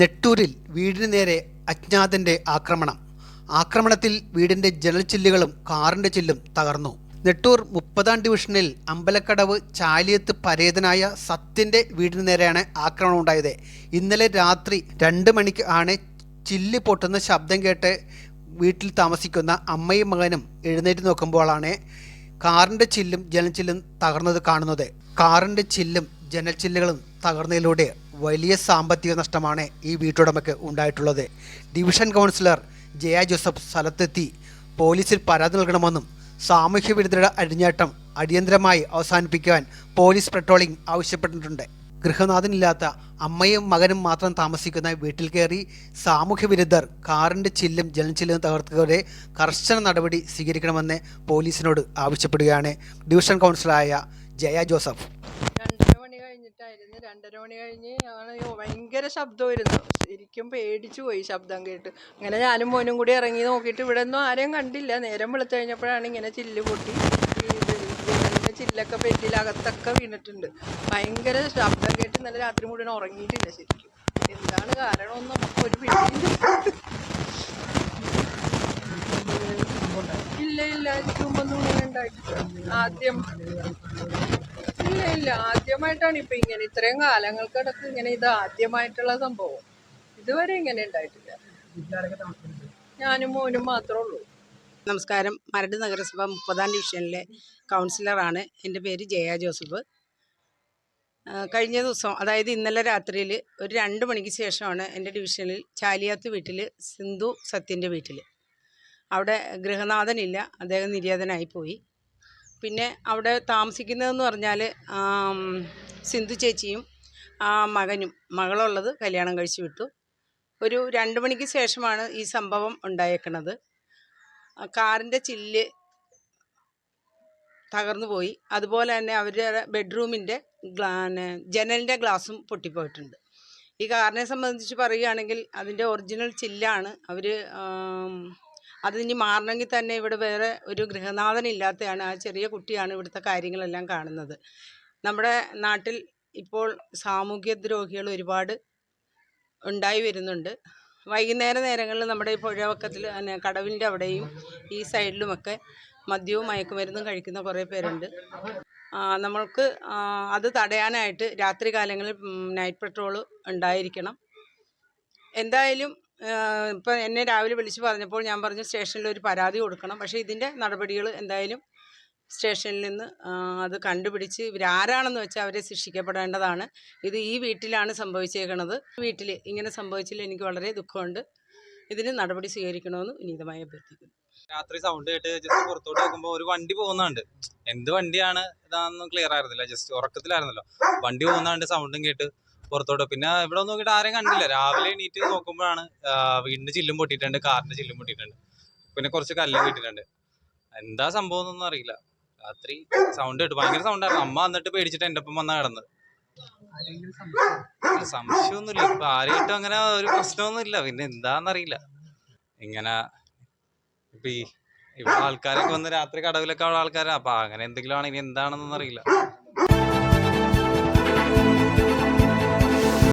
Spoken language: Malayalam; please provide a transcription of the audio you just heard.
നെട്ടൂരിൽ വീടിന് നേരെ അജ്ഞാതന്റെ ആക്രമണം. ആക്രമണത്തിൽ വീടിന്റെ ജനൽ ചില്ലുകളും കാറിന്റെ ചില്ലും തകർന്നു. നെട്ടൂർ മുപ്പതാം ഡിവിഷനിൽ അമ്പലക്കടവ് ചാലിയത്ത് പരേതനായ സത്യന്റെ വീടിന് നേരെയാണ് ആക്രമണം ഉണ്ടായത്. ഇന്നലെ രാത്രി രണ്ട് മണിക്ക് ആണ് ചില്ല് പൊട്ടുന്ന ശബ്ദം കേട്ട് വീട്ടിൽ താമസിക്കുന്ന അമ്മയും മകനും എഴുന്നേറ്റ് നോക്കുമ്പോഴാണ് കാറിന്റെ ചില്ലും ജനൽച്ചില്ലും തകർന്നത് കാണുന്നത്. കാറിന്റെ ചില്ലും ജനൽച്ചില്ലുകളും തകർന്നതിലൂടെ വലിയ സാമ്പത്തിക നഷ്ടമാണ് ഈ വീട്ടുടമയ്ക്ക് ഉണ്ടായിട്ടുള്ളത്. ഡിവിഷൻ കൗൺസിലർ ജയ ജോസഫ് സ്ഥലത്തെത്തി പോലീസിൽ പരാതി നൽകണമെന്നും സാമൂഹ്യ വിരുദ്ധരുടെ അഴിഞ്ഞാട്ടം അടിയന്തരമായി അവസാനിപ്പിക്കുവാൻ പോലീസ് പെട്രോളിംഗ് ആവശ്യപ്പെട്ടിട്ടുണ്ട്. ഗൃഹനാഥനില്ലാത്ത അമ്മയും മകനും മാത്രം താമസിക്കുന്ന വീട്ടിൽ കയറി സാമൂഹ്യ വിരുദ്ധർ കാറിന്റെ ചില്ലും ജലച്ചില്ലും തകർത്തവരെ കർശന നടപടി സ്വീകരിക്കണമെന്ന് പോലീസിനോട് ആവശ്യപ്പെടുകയാണ് ഡിവിഷൻ കൗൺസിലറായ ജയ ജോസഫ്. കഴിഞ്ഞിട്ടായിരുന്നു. രണ്ടര മണി കഴിഞ്ഞ് ആണ് യോ ഭയങ്കര ശബ്ദമായിരുന്നു. ശരിക്കും പേടിച്ചു പോയി ശബ്ദം കേട്ട്. അങ്ങനെ ഞാനും മോനും കൂടി ഇറങ്ങി നോക്കിയിട്ട് ഇവിടെ ഒന്നും ആരെയും കണ്ടില്ല. നേരം വെളുത്തു കഴിഞ്ഞപ്പോഴാണ് ഇങ്ങനെ ചില്ല് പൊട്ടി ചില്ലൊക്കെ പെറ്റിലകത്തൊക്കെ വീണിട്ടുണ്ട്. ഭയങ്കര ശബ്ദം കേട്ട് ഇന്നലെ രാത്രി മുഴുവൻ ഉറങ്ങിയിട്ടില്ല ശരിക്കും. എന്താണ് കാരണമെന്ന് നമുക്ക് ഒരു പിടിയില്ല ഇല്ല ഇല്ല. ഇങ്ങനെ ഉണ്ടായിട്ടില്ല. ആദ്യം ഇല്ല ഇല്ല ആദ്യമായിട്ടാണ് ഇപ്പൊ ഇങ്ങനെ ഇത്രയും കാലങ്ങൾക്കിടക്ക് ഇങ്ങനെ ഇത് ആദ്യമായിട്ടുള്ള സംഭവം. ഇതുവരെ ഇങ്ങനെ ഉണ്ടായിട്ടില്ല. ഞാനും മോനും മാത്രമേ ഉള്ളൂ. നമസ്കാരം. മരട് നഗരസഭ മുപ്പതാം ഡിവിഷനിലെ കൗൺസിലറാണ്. എന്റെ പേര് ജയ ജോസഫ്. കഴിഞ്ഞ ദിവസം അതായത് ഇന്നലെ രാത്രിയിൽ ഒരു രണ്ട് മണിക്ക് ശേഷമാണ് എന്റെ ഡിവിഷനിൽ ചാലിയാത്ത് വീട്ടിൽ സിന്ധു സത്യന്റെ വീട്ടിൽ അവിടെ ഗൃഹനാഥനില്ല. അദ്ദേഹം നിര്യാതനായി പോയി. പിന്നെ അവിടെ താമസിക്കുന്നതെന്ന് പറഞ്ഞാൽ സിന്ധു ചേച്ചിയും ആ മകനും മകളുള്ളത് കല്യാണം കഴിച്ചു വിട്ടു. ഒരു രണ്ട് മണിക്ക് ശേഷമാണ് ഈ സംഭവം ഉണ്ടായേക്കണത്. കാറിന്റെ ചില്ല് തകർന്നു പോയി. അതുപോലെ തന്നെ അവരുടെ ബെഡ്റൂമിന്റെ ജനലിന്റെ ഗ്ലാസും പൊട്ടിപ്പോയിട്ടുണ്ട്. ഈ കാറിനെ സംബന്ധിച്ച് പറയുകയാണെങ്കിൽ അതിന്റെ ഒറിജിനൽ ചില്ലാണ് അവർ അതിനി മാറണമെങ്കിൽ തന്നെ ഇവിടെ വേറെ ഒരു ഗൃഹനാഥനില്ലാത്തതാണ് ആ ചെറിയ കുട്ടിയാണ് ഇവിടുത്തെ കാര്യങ്ങളെല്ലാം കാണുന്നത്. നമ്മുടെ നാട്ടിൽ ഇപ്പോൾ സാമൂഹ്യ ദ്രോഹികൾ ഒരുപാട് ഉണ്ടായി വരുന്നുണ്ട്. വൈകുന്നേര നേരങ്ങളിൽ നമ്മുടെ ഈ പുഴവക്കത്തിൽ കടവിന്റെ അവിടെയും ഈ സൈഡിലുമൊക്കെ മദ്യവും മയക്കുമരുന്നും കഴിക്കുന്ന കുറേ പേരുണ്ട്. നമ്മൾക്ക് അത് തടയാനായിട്ട് രാത്രി കാലങ്ങളിൽ നൈറ്റ് പെട്രോൾ ഉണ്ടായിരിക്കണം. എന്തായാലും ഇപ്പം എന്നെ രാവിലെ വിളിച്ച് പറഞ്ഞപ്പോൾ ഞാൻ പറഞ്ഞു സ്റ്റേഷനിൽ ഒരു പരാതി കൊടുക്കണം. പക്ഷേ ഇതിന്റെ നടപടികൾ എന്തായാലും സ്റ്റേഷനിൽ നിന്ന് അത് കണ്ടുപിടിച്ച് ഇവരാരാണെന്ന് വെച്ചാൽ അവരെ ശിക്ഷിക്കപ്പെടേണ്ടതാണ്. ഇത് ഈ വീട്ടിലാണ് സംഭവിച്ചേക്കണത്. വീട്ടിൽ ഇങ്ങനെ സംഭവിച്ചതിൽ എനിക്ക് വളരെ ദുഃഖമുണ്ട്. ഇതിന് നടപടി സ്വീകരിക്കണമെന്ന് വിനീതമായി അഭ്യർത്ഥിക്കുന്നു. രാത്രി സൗണ്ട് കേട്ട് ജസ്റ്റ് പുറത്തോട്ട് നോക്കുമ്പോൾ ഒരു വണ്ടി പോകുന്നുണ്ട്. എന്ത് വണ്ടിയാണ്? ഇതാണെന്ന് ക്ലിയർ ആയിരുന്നില്ല. ജസ്റ്റ് ഉറക്കത്തിലായിരുന്നല്ലോ. വണ്ടി പോകുന്നുണ്ട് സൗണ്ടും കേട്ട്. പുറത്തോട്ട്. പിന്നെ ഇവിടെ നോക്കിയിട്ട് ആരെയും കണ്ടില്ല. രാവിലെ എണീറ്റ് നോക്കുമ്പോഴാണ് വീടിന്റെ ചില്ലും പൊട്ടിയിട്ടുണ്ട് കാറിന്റെ ചില്ലും പൊട്ടിയിട്ടുണ്ട്. പിന്നെ കുറച്ച് കല്ലും കിട്ടിയിട്ടുണ്ട്. എന്താ സംഭവം എന്നൊന്നും അറിയില്ല. രാത്രി സൗണ്ട് കേട്ടു. ഭയങ്കര സൗണ്ട് ആയിരുന്നു. അമ്മ വന്നിട്ട് പേടിച്ചിട്ട് എന്റെ ഒപ്പം വന്നാ കിടന്നത് സംശയമൊന്നുമില്ല. ഇപ്പൊ ആരെയിട്ടും അങ്ങനെ ഒരു പ്രശ്നമൊന്നുമില്ല. പിന്നെ എന്താന്നറിയില്ല. ഇങ്ങനെ ഇപ്പൊ ഈ ഇവിടെ ആൾക്കാരൊക്കെ വന്ന് രാത്രി കടവിലൊക്കെ ഉള്ള ആൾക്കാരാ. അപ്പൊ അങ്ങനെ എന്തെങ്കിലും ആണ് ഇനി എന്താണെന്നൊന്നും അറിയില്ല.